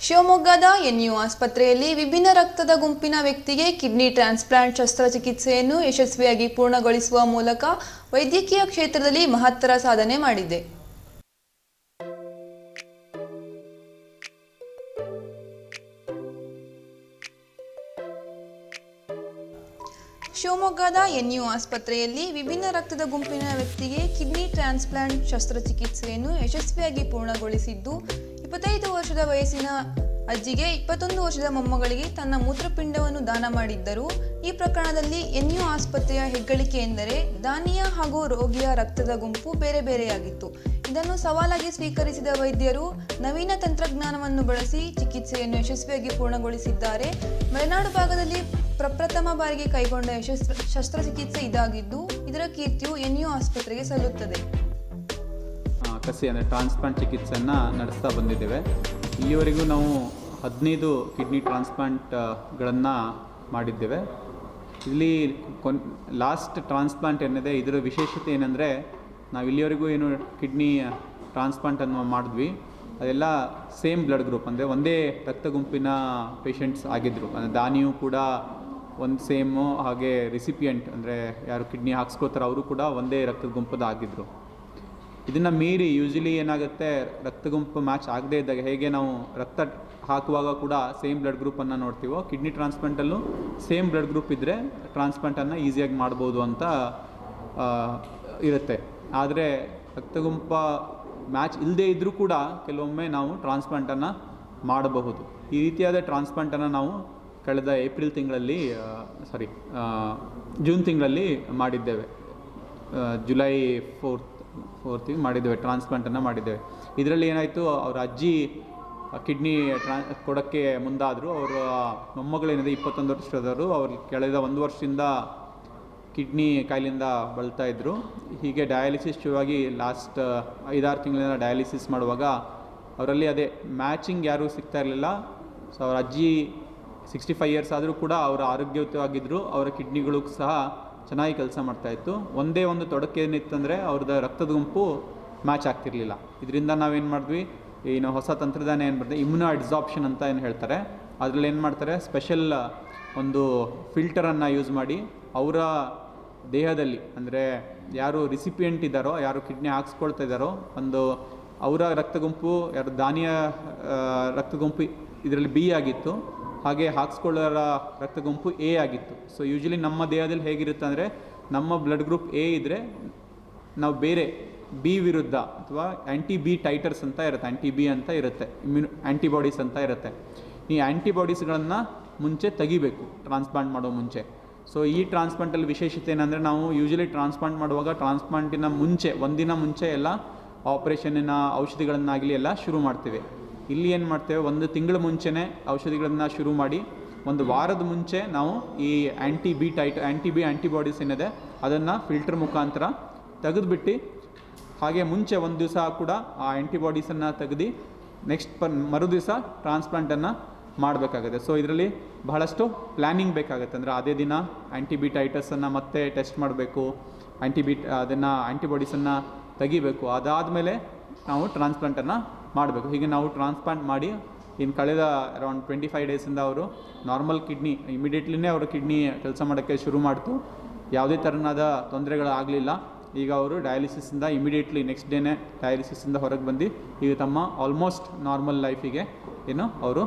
ಶಿವಮೊಗ್ಗದ ಎನ್ಯು ಆಸ್ಪತ್ರೆಯಲ್ಲಿ ವಿಭಿನ್ನ ರಕ್ತದ ಗುಂಪಿನ ವ್ಯಕ್ತಿಗೆ ಕಿಡ್ನಿ ಟ್ರಾನ್ಸ್ಪ್ಲಾಂಟ್ ಶಸ್ತ್ರಚಿಕಿತ್ಸೆಯನ್ನು ಯಶಸ್ವಿಯಾಗಿ ಪೂರ್ಣಗೊಳಿಸುವ ಮೂಲಕ ವೈದ್ಯಕೀಯ ಕ್ಷೇತ್ರದಲ್ಲಿ ಮಹತ್ತರ ಸಾಧನೆ ಮಾಡಿದೆ. ಶಿವಮೊಗ್ಗದ ಎನ್ಯು ಆಸ್ಪತ್ರೆಯಲ್ಲಿ ವಿಭಿನ್ನ ರಕ್ತದ ಗುಂಪಿನ ವ್ಯಕ್ತಿಗೆ ಕಿಡ್ನಿ ಟ್ರಾನ್ಸ್ಪ್ಲಾಂಟ್ ಶಸ್ತ್ರಚಿಕಿತ್ಸೆಯನ್ನು ಯಶಸ್ವಿಯಾಗಿ ಪೂರ್ಣಗೊಳಿಸಿದ್ದು ಇಪ್ಪತ್ತೈದು ವರ್ಷದ ವಯಸ್ಸಿನ ಅಜ್ಜಿಗೆ ಇಪ್ಪತ್ತೊಂದು ವರ್ಷದ ಮೊಮ್ಮಗಳಿಗೆ ತನ್ನ ಮೂತ್ರಪಿಂಡವನ್ನು ದಾನ ಮಾಡಿದ್ದರು. ಈ ಪ್ರಕರಣದಲ್ಲಿ ಎನ್ಯು ಆಸ್ಪತ್ರೆಯ ಹೆಗ್ಗಳಿಕೆ ಎಂದರೆ ದಾನಿಯ ಹಾಗೂ ರೋಗಿಯ ರಕ್ತದ ಗುಂಪು ಬೇರೆ ಬೇರೆಯಾಗಿತ್ತು. ಇದನ್ನು ಸವಾಲಾಗಿ ಸ್ವೀಕರಿಸಿದ ವೈದ್ಯರು ನವೀನ ತಂತ್ರಜ್ಞಾನವನ್ನು ಬಳಸಿ ಚಿಕಿತ್ಸೆಯನ್ನು ಯಶಸ್ವಿಯಾಗಿ ಪೂರ್ಣಗೊಳಿಸಿದ್ದಾರೆ. ಮಲೆನಾಡು ಭಾಗದಲ್ಲಿ ಪ್ರಪ್ರಥಮ ಬಾರಿಗೆ ಕೈಗೊಂಡ ಯಶಸ್ವಿ ಶಸ್ತ್ರಚಿಕಿತ್ಸೆ ಇದಾಗಿದ್ದು, ಇದರ ಕೀರ್ತಿಯು ಎನ್ಯು ಆಸ್ಪತ್ರೆಗೆ ಸಲ್ಲುತ್ತದೆ. ಕಸಿ ಅಂದರೆ ಟ್ರಾನ್ಸ್ಪ್ಲಾಂಟ್ ಚಿಕಿತ್ಸೆಯನ್ನು ನಡೆಸ್ತಾ ಬಂದಿದ್ದೇವೆ. ಇಲ್ಲಿವರೆಗೂ ನಾವು ಹದಿನೈದು ಕಿಡ್ನಿ ಟ್ರಾನ್ಸ್ಪ್ಲಾಂಟ್ಗಳನ್ನು ಮಾಡಿದ್ದೇವೆ. ಇಲ್ಲಿ ಕೊನ್ ಲಾಸ್ಟ್ ಟ್ರಾನ್ಸ್ಪ್ಲಾಂಟ್ ಏನಿದೆ, ಇದರ ವಿಶೇಷತೆ ಏನಂದರೆ, ನಾವು ಇಲ್ಲಿವರೆಗೂ ಏನು ಕಿಡ್ನಿ ಟ್ರಾನ್ಸ್ಪ್ಲಾಂಟನ್ನು ಮಾಡಿದ್ವಿ. ಅದೆಲ್ಲ ಸೇಮ್ ಬ್ಲಡ್ ಗ್ರೂಪ್ ಅಂದರೆ ಒಂದೇ ರಕ್ತ ಗುಂಪಿನ ಪೇಷಂಟ್ಸ್ ಆಗಿದ್ದರು ಅಂದರೆ ದಾನಿಯೂ ಕೂಡ ಒಂದು ಸೇಮು ಹಾಗೆ ರಿಸಿಪಿಯೆಂಟ್ ಅಂದರೆ ಯಾರು ಕಿಡ್ನಿ ಹಾಕ್ಸ್ಕೋತಾರೆ ಅವರು ಕೂಡ ಒಂದೇ ರಕ್ತದ ಗುಂಪದ ಆಗಿದ್ದರು ಇದನ್ನು ಮೀರಿ ಯೂಶಲಿ ಏನಾಗುತ್ತೆ, ರಕ್ತ ಗುಂಪು ಮ್ಯಾಚ್ ಆಗದೇ ಇದ್ದಾಗ ಹೇಗೆ ನಾವು ರಕ್ತ ಹಾಕುವಾಗ ಕೂಡ ಸೇಮ್ ಬ್ಲಡ್ ಗ್ರೂಪನ್ನು ನೋಡ್ತೀವೋ ಕಿಡ್ನಿ ಟ್ರಾನ್ಸ್ಪ್ಲಾಂಟಲ್ಲೂ ಸೇಮ್ ಬ್ಲಡ್ ಗ್ರೂಪ್ ಇದ್ದರೆ ಟ್ರಾನ್ಸ್ಪ್ಲಾಂಟನ್ನು ಈಸಿಯಾಗಿ ಮಾಡ್ಬೋದು ಅಂತ ಇರುತ್ತೆ. ಆದರೆ ರಕ್ತ ಗುಂಪ ಮ್ಯಾಚ್ ಇಲ್ಲದೇ ಇದ್ದರೂ ಕೂಡ ಕೆಲವೊಮ್ಮೆ ನಾವು ಟ್ರಾನ್ಸ್ಪ್ಲಾಂಟನ್ನು ಮಾಡಬಹುದು. ಈ ರೀತಿಯಾದ ಟ್ರಾನ್ಸ್ಪ್ಲಾಂಟನ್ನು ನಾವು ಕಳೆದ ಏಪ್ರಿಲ್ ತಿಂಗಳಲ್ಲಿ ಸಾರಿ ಜೂನ್ ತಿಂಗಳಲ್ಲಿ ಮಾಡಿದ್ದೇವೆ. ಜುಲೈ ಫೋರ್ತ್ ಫೋರ್ತಿಗೆ ಮಾಡಿದ್ದೇವೆ ಟ್ರಾನ್ಸ್ಪ್ಲಾಂಟನ್ನು ಮಾಡಿದ್ದೇವೆ. ಇದರಲ್ಲಿ ಏನಾಯಿತು, ಅವ್ರ ಅಜ್ಜಿ ಕಿಡ್ನಿ ಟ್ರಾ ಕೊಡೋಕ್ಕೆ ಮುಂದಾದರು, ಅವರ ಮೊಮ್ಮಗಳೇನಿದೆ ಇಪ್ಪತ್ತೊಂದು ವರ್ಷದವರು, ಅವ್ರು ಕಳೆದ ಒಂದು ವರ್ಷದಿಂದ ಕಿಡ್ನಿ ಕಾಯಿಲೆಯಿಂದ ಇದ್ದರು ಹೀಗೆ ಡಯಾಲಿಸಿಸ್ ಶುರುವಾಗಿ ಲಾಸ್ಟ್ ಐದಾರು ತಿಂಗಳಿಂದ ಡಯಾಲಿಸಿಸ್ ಮಾಡುವಾಗ ಅವರಲ್ಲಿ ಅದೇ ಮ್ಯಾಚಿಂಗ್ ಯಾರೂ ಸಿಗ್ತಾ ಇರಲಿಲ್ಲ. ಸೊ ಅವ್ರ ಅಜ್ಜಿ ಸಿಕ್ಸ್ಟಿ ಫೈವ್ ಇಯರ್ಸ್ ಆದರೂ ಕೂಡ ಅವರು ಆರೋಗ್ಯಯುತವಾಗಿದ್ದರು ಅವರ ಕಿಡ್ನಿಗಳು ಸಹ ಚೆನ್ನಾಗಿ ಕೆಲಸ ಮಾಡ್ತಾ ಇತ್ತು. ಒಂದೇ ಒಂದು ತೊಡಕೇನಿತ್ತಂದರೆ ಅವ್ರದ್ದು ರಕ್ತದ ಗುಂಪು ಮ್ಯಾಚ್ ಆಗ್ತಿರಲಿಲ್ಲ. ಇದರಿಂದ ನಾವೇನು ಮಾಡಿದ್ವಿ ಏನು ಹೊಸ ತಂತ್ರಜ್ಞಾನ ಏನು ಬರ್ತದೆ ಇಮ್ಯುನೋ ಅಡ್ಸಾಪ್ಷನ್ ಅಂತ ಏನು ಹೇಳ್ತಾರೆ ಅದರಲ್ಲಿ ಏನು ಮಾಡ್ತಾರೆ ಸ್ಪೆಷಲ್ ಒಂದು ಫಿಲ್ಟರನ್ನು ಯೂಸ್ ಮಾಡಿ ಅವರ ದೇಹದಲ್ಲಿ ಅಂದರೆ ಯಾರು ರಿಸಿಪಿಯೆಂಟ್ ಇದ್ದಾರೋ ಯಾರು ಕಿಡ್ನಿ ಹಾಕ್ಸ್ಕೊಳ್ತಾ ಇದ್ದಾರೋ ಒಂದು ಅವರ ರಕ್ತ ಗುಂಪು ಯಾರು ದಾನಿಯ ಆ, ರಕ್ತ ಗುಂಪು ಇದರಲ್ಲಿ ಬಿ ಆಗಿತ್ತು. ಹಾಗೆ ಹಾಕ್ಸ್ಕೊಳ್ಳೋರ ರಕ್ತ ಗುಂಪು ಎ ಆಗಿತ್ತು. ಸೊ ಯೂಶಲಿ ನಮ್ಮ ದೇಹದಲ್ಲಿ ಹೇಗಿರುತ್ತೆ ಅಂದರೆ, ನಮ್ಮ ಬ್ಲಡ್ ಗ್ರೂಪ್ ಎ ಇದ್ದರೆ ನಾವು ಬೇರೆ ಬಿ ವಿರುದ್ಧ ಅಥವಾ ಆ್ಯಂಟಿ ಬಿ ಟೈಟರ್ಸ್ ಅಂತ ಇರುತ್ತೆ ಆ್ಯಂಟಿ ಬಿ ಅಂತ ಇರುತ್ತೆ ಇಮ್ಯುನ್ ಆ್ಯಂಟಿಬಾಡೀಸ್ ಅಂತ ಇರುತ್ತೆ. ಈ ಆ್ಯಂಟಿಬಾಡೀಸ್ಗಳನ್ನು ಮುಂಚೆ ತೆಗಿಬೇಕು ಟ್ರಾನ್ಸ್ಪ್ಲಾಂಟ್ ಮಾಡೋ ಮುಂಚೆ. ಸೊ ಈ ಟ್ರಾನ್ಸ್ಪ್ಲಾಂಟಲ್ಲಿ ವಿಶೇಷತೆ ಏನಂದರೆ, ನಾವು ಯೂಶಲಿ ಟ್ರಾನ್ಸ್ಪ್ಲಾಂಟ್ ಮಾಡುವಾಗ ಟ್ರಾನ್ಸ್ಪ್ಲಾಂಟಿನ ಮುಂಚೆ, ಒಂದಿನ ಮುಂಚೆ ಎಲ್ಲ ಆಪ್ರೇಷನ್ನಿನ ಔಷಧಿಗಳನ್ನಾಗಲಿ ಎಲ್ಲ ಶುರು ಮಾಡ್ತೀವಿ. ಇಲ್ಲಿ ಏನು ಮಾಡ್ತೇವೆ? ಒಂದು ತಿಂಗಳ ಮುಂಚೆನೇ ಔಷಧಿಗಳನ್ನು ಶುರು ಮಾಡಿ, ಒಂದು ವಾರದ ಮುಂಚೆ ನಾವು ಈ anti B titre anti B antibodies ಏನಿದೆ, ಅದನ್ನು ಫಿಲ್ಟರ್ ಮುಖಾಂತರ ತೆಗೆದುಬಿಟ್ಟು, ಹಾಗೆ ಮುಂಚೆ ಒಂದು ದಿವಸ ಕೂಡ ಆ ಆ್ಯಂಟಿಬಾಡೀಸನ್ನು ತೆಗೆದು ನೆಕ್ಸ್ಟ್ ಪ ಮರು ದಿವಸ ಟ್ರಾನ್ಸ್ಪ್ಲಾಂಟನ್ನು ಮಾಡಬೇಕಾಗುತ್ತೆ. ಸೊ ಇದರಲ್ಲಿ ಬಹಳಷ್ಟು ಪ್ಲ್ಯಾನಿಂಗ್ ಬೇಕಾಗುತ್ತೆ. ಅಂದರೆ ಅದೇ ದಿನ ಆ್ಯಂಟಿಬಿಟೈಟಸನ್ನು ಮತ್ತೆ ಟೆಸ್ಟ್ ಮಾಡಬೇಕು ಆ್ಯಂಟಿಬಿಟ್ ಅದನ್ನು ಆ್ಯಂಟಿಬಾಡೀಸನ್ನು ತೆಗಿಬೇಕು. ಅದಾದಮೇಲೆ ನಾವು ಟ್ರಾನ್ಸ್ಪ್ಲಾಂಟನ್ನು ಮಾಡಬೇಕು. ಹೀಗೆ ನಾವು ಟ್ರಾನ್ಸ್ಪ್ಲಾಂಟ್ ಮಾಡಿ ಇನ್ನು ಕಳೆದ ಅರೌಂಡ್ ಟ್ವೆಂಟಿ ಫೈವ್ ಡೇಸಿಂದ ಅವರು ನಾರ್ಮಲ್ ಕಿಡ್ನಿ ಇಮಿಡಿಯೇಟ್ಲಿನೇ ಅವರು ಕಿಡ್ನಿ ಕೆಲಸ ಮಾಡೋಕ್ಕೆ ಶುರು ಮಾಡ್ತು. ಯಾವುದೇ ಥರನಾದ ತೊಂದರೆಗಳಾಗಲಿಲ್ಲ ಈಗ ಅವರು ಡಯಾಲಿಸಿಸಿಂದ ಇಮಿಡಿಯೇಟ್ಲಿ ನೆಕ್ಸ್ಟ್ ಡೇನೇ ಡಯಾಲಿಸಿಸಿಂದ ಹೊರಗೆ ಬಂದು ಈಗ ತಮ್ಮ ಆಲ್ಮೋಸ್ಟ್ ನಾರ್ಮಲ್ ಲೈಫಿಗೆ ಏನು ಅವರು